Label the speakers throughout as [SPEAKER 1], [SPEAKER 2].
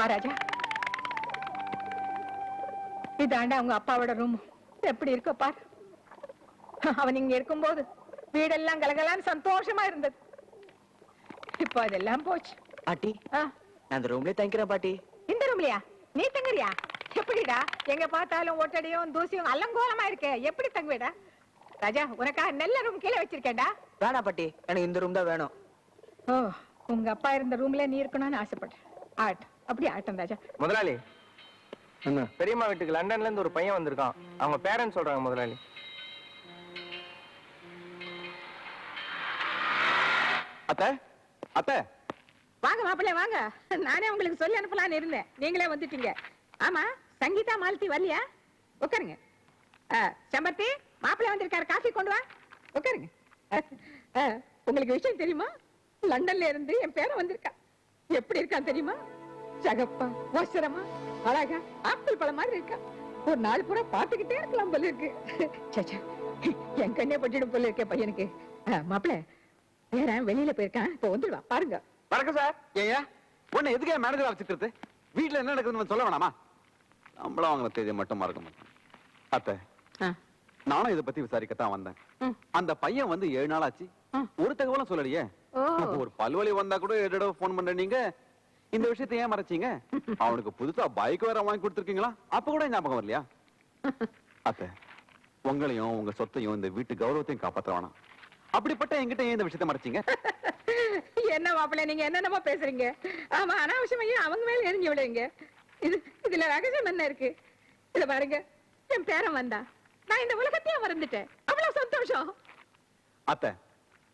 [SPEAKER 1] வா ராஜா. இதாண்டா அவங்க அப்பாவோட ரூம் எப்படி இருக்கோ பாரு. அவன் இங்க இருக்கும்போது வீடெல்லாம் கலகலான்னு சந்தோஷமா இருந்தது. இப்போ அதெல்லாம் போச்சு.
[SPEAKER 2] பாட்டி நான் அந்த ரூம்லயே தங்கிக்கிறேன் பாட்டி.
[SPEAKER 1] இந்த ரூம்லயா நீ தங்குறியா? எப்படிடா? எங்க பார்த்தாலும் ஒட்டடியும் தூசியும் அலங்கோலமா இருக்கே. எப்படி தங்குவேடா? ராஜா உனக்காக நல்ல ரூம் கீழே வச்சிருக்கேன்டா.
[SPEAKER 2] வேணாம் பாட்டி. எனக்கு இந்த ரூம் தான் வேணும்.
[SPEAKER 1] ஓ உங்க அப்பா இருந்த ரூம்ல நீ இருக்கணும்னு ஆசைப்பட்டேன். ஆட். அப்படி ஆட்டம் ராஜா.
[SPEAKER 3] முதலாளி. பெரியம்மா வீட்டுக்கு லண்டன்ல இருந்து ஒரு பையன் வந்திருக்கான். அவங்க பேரண்ட்ஸ் சொல்றாங்க முதலாளி.
[SPEAKER 4] அத்த? அத்த?
[SPEAKER 1] வாங்க மாப்பிள்ளை வாங்க. நானே உங்களுக்கு சொல்லி அனுப்பலாம்னு இருந்தேன். நீங்களே வந்துட்டீங்க. ஆமா சங்கீதா மாலதி வரலையா? உட்காருங்க. ஆ, செம்பருத்தி மாப்பிள்ளை வந்திருக்காரு. காஃபி கொண்டு வா. உட்காருங்க. உங்களுக்கு விஷயம் தெரியுமா? லண்டன்ல இருந்து என் பேரன் வந்திருக்கா எப்படி இருக்கான் தெரியுமா? சகப்பா வசரமா அழகா ஆப்பிள் பழம் மாதிரி இருக்கா? ஒரு நாள் பூரா பார்த்துக்கிட்டே இருக்கலாம் போல இருக்கு. என் கண்ணே பட்டுடும் போல இருக்கே பையனுக்கு. மாப்பிள்ளை பேரன் வெளியில போயிருக்கான்? இப்போ வந்துடுவா பாருங்க.
[SPEAKER 4] வணக்கம் சார். ஏயா உன்னை எதுக்கே மேனேஜரா வச்சுக்கிறது வீட்ல என்ன நடக்குதுன்னு சொல்ல வேணாமா? நம்மளும் அவங்க தேதியை மட்டும் மறக்க மாட்டோம். அத்தை நானும் இதை பத்தி விசாரிக்கத்தான் வந்தேன். அந்த பையன் வந்து ஏழு நாள் ஆச்சு. ஒரு தகவலும் சொல்லலையே. ஒரு பல்வலி வந்தா கூட தடவை போன் பண்ற நீங்க. இந்த விஷயத்தை ஏன் மறைச்சீங்க? அவனுக்கு புதுசா பைக் வேற வாங்கி கொடுத்துருக்கீங்களா? அப்ப கூட ஞாபகம் வரலையா? அத்தை உங்களையும் உங்க சொத்தையும் இந்த வீட்டு கௌரவத்தையும் காப்பாத்த வேணாம். அப்படிப்பட்ட என்கிட்ட ஏன் இந்த விஷயத்தை மறைச்சீங்க?
[SPEAKER 1] என்ன மாப்பிள்ளை நீங்க என்னென்னமோ பேசுறீங்க. ஆமா அனாவசியமா அவங்க மேல எரிஞ்சு விடுங்க இது இதுல ரகசியம் என்ன இருக்கு? இத பாருங்க. என் பேரன் வந்தா. நான் இந்த உலகத்தையே மறந்துட்டேன். அவ்வளவு சந்தோஷம்.
[SPEAKER 4] அத்தை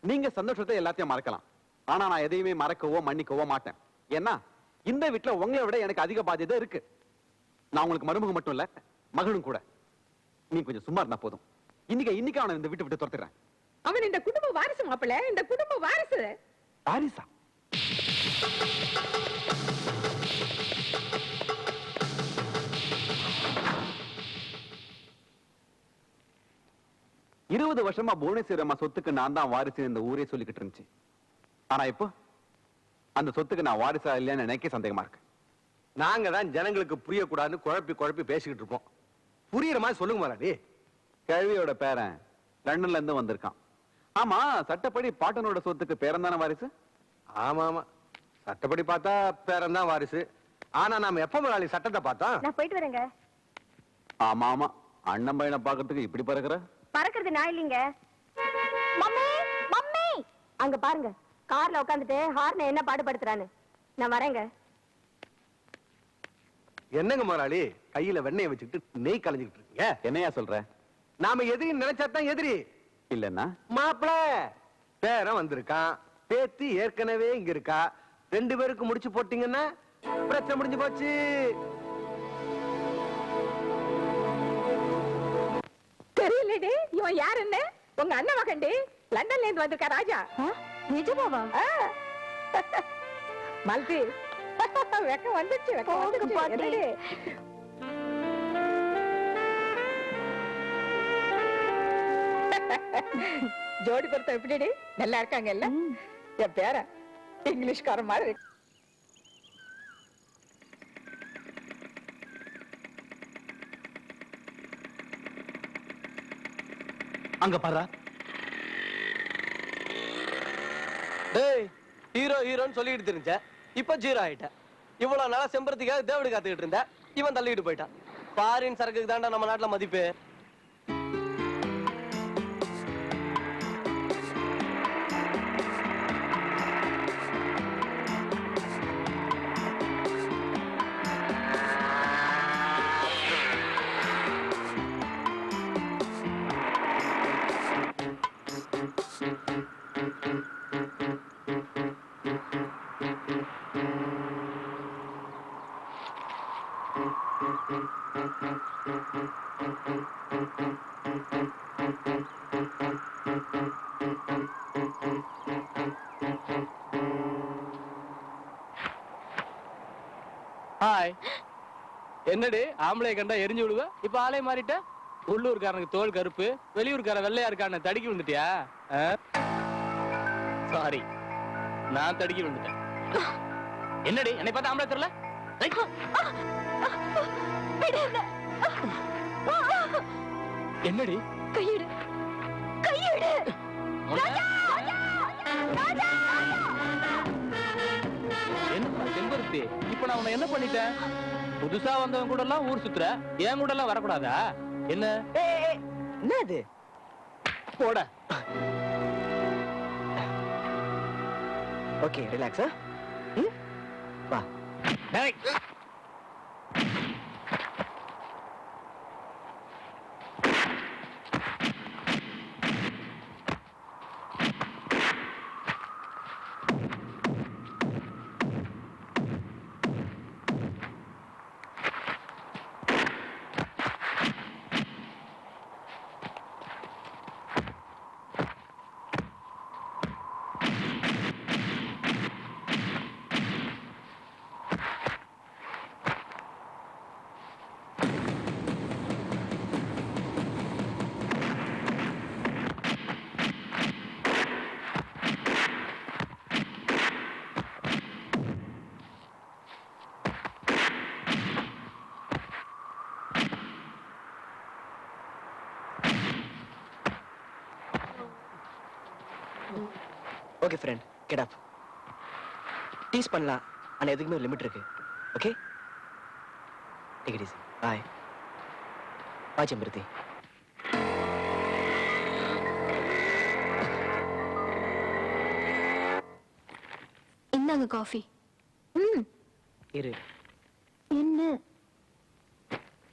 [SPEAKER 4] நீங்க சந்தோஷத்தை எல்லாத்தையும் மறக்கலாம். ஆனா நான் எதையுமே மறக்கவோ மன்னிக்கவோ மாட்டேன். ஏன்னா இந்த வீட்ல உங்களை விட எனக்கு அதிக பாத்தியதை இருக்கு. நான் உங்களுக்கு மருமகம் மட்டும் இல்ல மகனும் கூட. நீ கொஞ்சம் சும்மா இருந்தா போதும். இன்னைக்கு இன்னைக்கு அவனை இந்த வீட்டை விட்டு துரத்துறேன்
[SPEAKER 1] அவன் இந்த குடும்ப வாரிசு மாப்பிள்ளை இந்த குடும்ப வாரிசு.
[SPEAKER 4] பாரிசா இருபது வருஷமா புவனேஸ்வரி அம்மா சொத்துக்கு நான் தான் வாரிசு இந்த ஊரே சொல்லிக்கிட்டு இருந்துச்சு. ஆனா இப்போ? அந்த சொத்துக்கு நான் வாரிசா இல்லையான்னு எனக்கே சந்தேகமா இருக்கு.
[SPEAKER 5] நாங்க தான் ஜனங்களுக்கு புரியக்கூடாதுன்னு குழப்பி குழப்பி பேசிக்கிட்டு இருப்போம் புரியுற மாதிரி சொல்லுங்க முதலாளி
[SPEAKER 4] கேள்வியோட பேரன் லண்டன்ல இருந்து வந்திருக்கான். ஆமா சட்டப்படி பாட்டனோட சொத்துக்கு பேரன் தானே வாரிசு?
[SPEAKER 5] ஆமா ஆமா. சட்டப்படி பார்த்தா பேரன் தான் வாரிசு. ஆனா நாம எப்ப முதலாளி சட்டத்தை பார்த்தோம்?
[SPEAKER 6] நான் போயிட்டு வரேங்க.
[SPEAKER 4] ஆமா ஆமா. அண்ணன் பையனை பாக்குறதுக்கு இப்படி பறக்குற?
[SPEAKER 6] பறக்கிறது நான் இல்லைங்க. Mummy mummy! அங்க பாருங்க. கார்ல உட்காந்துட்டு ஹார்னை என்ன பாடுபடுத்துறான்னு. நான் வரேங்க.
[SPEAKER 5] என்னங்க முதலாளி? கையில வெண்ணெயை வச்சுக்கிட்டு நெய் கலைஞ்சுக்கிட்டு இருக்கீங்க?
[SPEAKER 4] என்னையா சொல்ற?
[SPEAKER 5] நாம எதிரி நினைச்சா தான் எதிரி.
[SPEAKER 4] இல்லன்னா?
[SPEAKER 5] மாப்பிள! பேரன் வந்திருக்கான். பேத்தி ஏற்கனவே இங்க இருக்கா. ரெண்டு பேருக்கு முடிச்சு போட்டீங்கன்னா பிரச்சனை முடிஞ்சு போச்சு.
[SPEAKER 1] தெரியலடி. இவன் யார் என்ன உங்க அண்ணன் மகன்டி. லண்டன்ல இருந்து வந்திருக்கா ராஜா.
[SPEAKER 6] நிஜமாவா.
[SPEAKER 1] மல்தி வெக்கம் வந்துச்சு வெக்கம் வந்துச்சு. ஜோடி பொருத்தம் எப்படிடி? நல்லா இருக்காங்க இல்ல என் பேர இங்கிலீஷ்கார மாதிரி.
[SPEAKER 2] அங்க பாரு. ஏய் ஹீரோ ஹீரோன்னு சொல்லிட்டு தெரிஞ்ச இப்ப ஜீரோ ஆயிட்ட. இவ்வளவு நாளா செம்பருத்திக்காக தேவடு காத்துக்கிட்டு இருந்த இவன் தள்ளிட்டு போயிட்டான். பாரின் சரக்குக்கு தாண்டா நம்ம நாட்டுல மதிப்பு. ஹாய் என்னடி? ஆம்பளை கண்டா எரிஞ்சு விடுவ இப்ப ஆளே மாறிட்ட? உள்ளூர்காரனுக்கு தோல் கருப்பு வெளியூர்கார வெள்ளையா இருக்கான தடுக்கி விழுந்துட்டியா? சாரி நான் தடுக்கி விழுந்துட்டேன். என்னடி? என்னை பார்த்தா ஆம்பளை தெரியல. என்னடி?
[SPEAKER 6] கையிடு. கையிடு.
[SPEAKER 7] என்ன செம்பருத்தி இப்ப நான் உன்னை என்ன பண்ணிட்டேன்? புதுசா வந்தவன் கூட எல்லாம் ஊர் சுத்துற. என் கூட எல்லாம் வரக்கூடாதா? என்ன?
[SPEAKER 2] என்ன இது போட. ஓகே ரிலாக்ஸா? வா. Okay friend get up tease பண்ணலாம். ஆனா எதுக்குமே லிமிட் இருக்கு. Okay take it easy bye bye Sembaruthi.
[SPEAKER 6] இந்தாங்க காஃபி ம்.
[SPEAKER 2] இரு.
[SPEAKER 6] என்ன?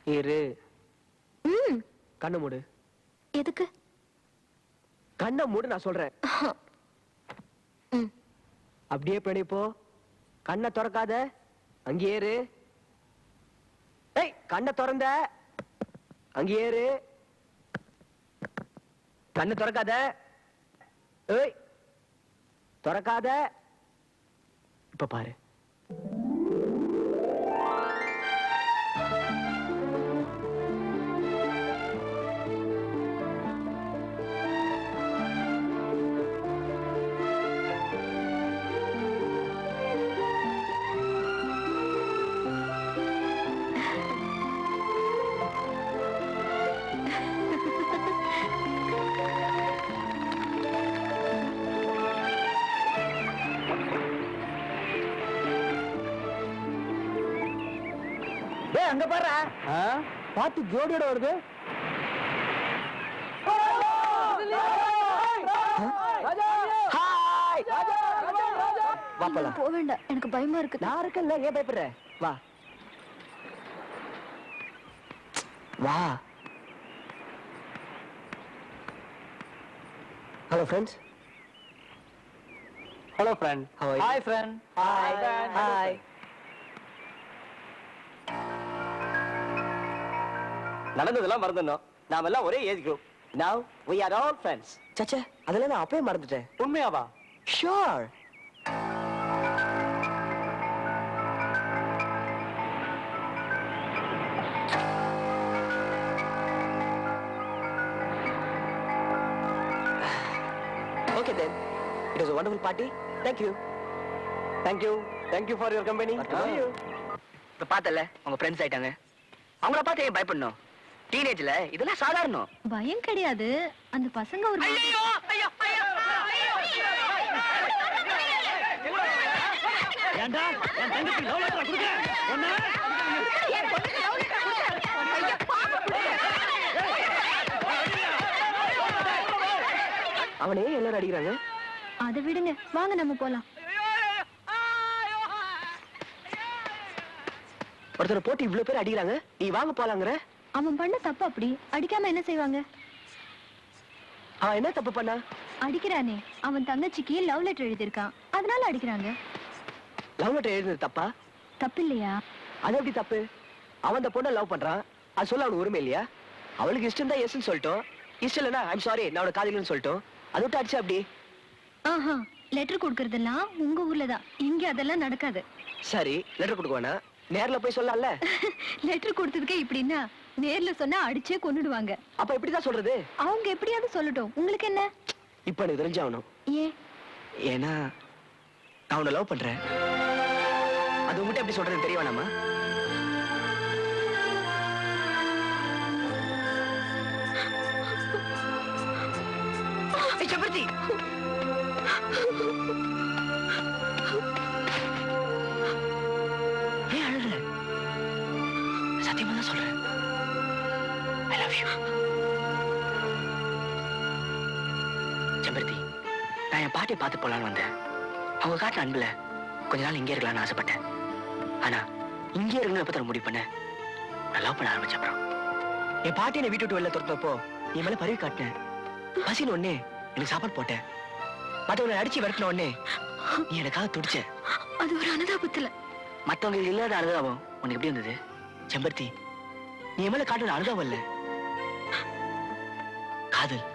[SPEAKER 2] இரு.
[SPEAKER 6] ம்.
[SPEAKER 2] கண்ணை மூடு.
[SPEAKER 6] எதுக்கு?
[SPEAKER 2] கண்ணை மூடு நான் சொல்றேன். அப்படியே பிடிப்போ கண்ணை திறக்காத. அங்கேயே இரு ஏய் கண்ணை திறந்த. அங்கேயே இரு கண்ணை திறக்காத. ஏய் திறக்காத. இப்ப பாரு.
[SPEAKER 7] அங்க பாரு. பாத்து ஜோடியோட வருது.
[SPEAKER 6] போக வேண்டாம். எனக்கு பயமா இருக்கு.
[SPEAKER 2] நான் இருக்கேன்ல. ஏன் பயப்படுற? வா. வா.
[SPEAKER 7] Hello
[SPEAKER 2] friends hello friend?
[SPEAKER 7] Hi friend
[SPEAKER 2] hi hi நடந்ததெல்லாம் மறந்துடணும். நாம எல்லாம் ஒரே age group now we are all friends. சச்சே அதெல்லாம் நான் அப்பவே மறந்துட்டேன்.
[SPEAKER 7] உண்மையாவா?
[SPEAKER 2] Sure okay then it was a wonderful party. Thank you.
[SPEAKER 3] You thank you for your company
[SPEAKER 8] இப்ப பார்த்தல உங்க ஃப்ரெண்ட்ஸ் ஆயிட்டாங்க. அவங்கள பார்த்து ஏன் பயப்படணும்? டீனேஜ்ல இதெல்லாம் சாதாரணம்.
[SPEAKER 6] பயம் கிடையாது. அந்த பசங்க ஒரு
[SPEAKER 7] ஏன்டா என் தங்கச்சி லவ் லெட்டர் கொடுக்க ஒண்ணு?
[SPEAKER 2] அவனே எல்லாரும் அடிக்கிறாங்க.
[SPEAKER 6] அதை விடுங்க. வாங்க நம்ம போலாம்.
[SPEAKER 2] ஒருத்தர் போட்டு இவ்வளவு பேர் அடிக்கிறாங்க. நீ வாங்க போலாங்கிற.
[SPEAKER 6] அவன் பண்ண தப்பு அப்படி. அடிக்காம என்ன செய்வாங்க?
[SPEAKER 2] என்ன தப்பு பண்ணா?
[SPEAKER 6] அடிக்கிறானே. அவன் தங்கச்சிக்கு லவ் லெட்டர் எழுதியிருக்கான். அதனால அடிக்கிறாங்க.
[SPEAKER 2] லவ் லெட்டர் எழுதுனது தப்பா?
[SPEAKER 6] தப்பு இல்லையா
[SPEAKER 2] அது எப்படி தப்பு? அவன் அந்த பொண்ணை லவ் பண்றான். அது சொல்ல அவனுக்கு உரிமை இல்லையா? அவளுக்கு இஷ்டம் தான் எஸ்ன்னு சொல்லிட்டோம். இஷ்டம் இல்லைன்னா ஐம் சாரி நான் அவனை காதலின்னு சொல்லிட்டோம். அதை விட்டு அடிச்சா அப்படி
[SPEAKER 6] ஆஹா லெட்டர் கொடுக்கறதெல்லாம் உங்க ஊர்ல தான். இங்க அதெல்லாம் நடக்காது.
[SPEAKER 2] சரி லெட்டர் கொடுக்க வேணாம். நேர்ல போய் சொல்லலாம்ல
[SPEAKER 6] லெட்டர் கொடுத்ததுக்கே இப்படின்னா நேர்ல சொன்னா அடிச்சே கொன்னுடுவாங்க.
[SPEAKER 2] அப்ப எப்படிதான் சொல்றது?
[SPEAKER 6] அவங்க எப்படியாவது சொல்லட்டும். உங்களுக்கு என்ன?
[SPEAKER 2] இப்ப எனக்கு தெரிஞ்சாகணும்
[SPEAKER 6] ஏன்?
[SPEAKER 2] ஏன்னா நான் உன்னை லவ் பண்றேன். அது உங்ககிட்ட எப்படி சொல்றதுன்னு தெரிய வேணாமா? ஏய், செம்பருத்தி நான் என் பாட்டியை பார்த்து போலான்னு வந்தேன். அவங்க காட்டின அன்புல கொஞ்ச நாள் இங்கே இருக்கலாம்னு ஆசைப்பட்டேன். ஆனா இங்கே இருக்கணும் எப்ப தர முடிவு பண்ணேன்? நான் லவ் பண்ண ஆரம்பிச்ச அப்புறம். என் பாட்டி என்னை வீட்டு விட்டு வெளில துரத்தப்போ நீ மேல பருவி காட்டினேன் பசின்னு ஒண்ணே எனக்கு சாப்பாடு போட்டேன். மற்றவங்களை அடிச்சு விரட்டின உடனே நீ எனக்காக துடிச்ச.
[SPEAKER 6] அது ஒரு அனுதாபத்துல.
[SPEAKER 2] மத்தவங்க இல்லாத அனுதாபம் உனக்கு எப்படி இருந்தது செம்பருத்தி நீ மேல காட்டுற அனுதாபம் இல்ல. காதல்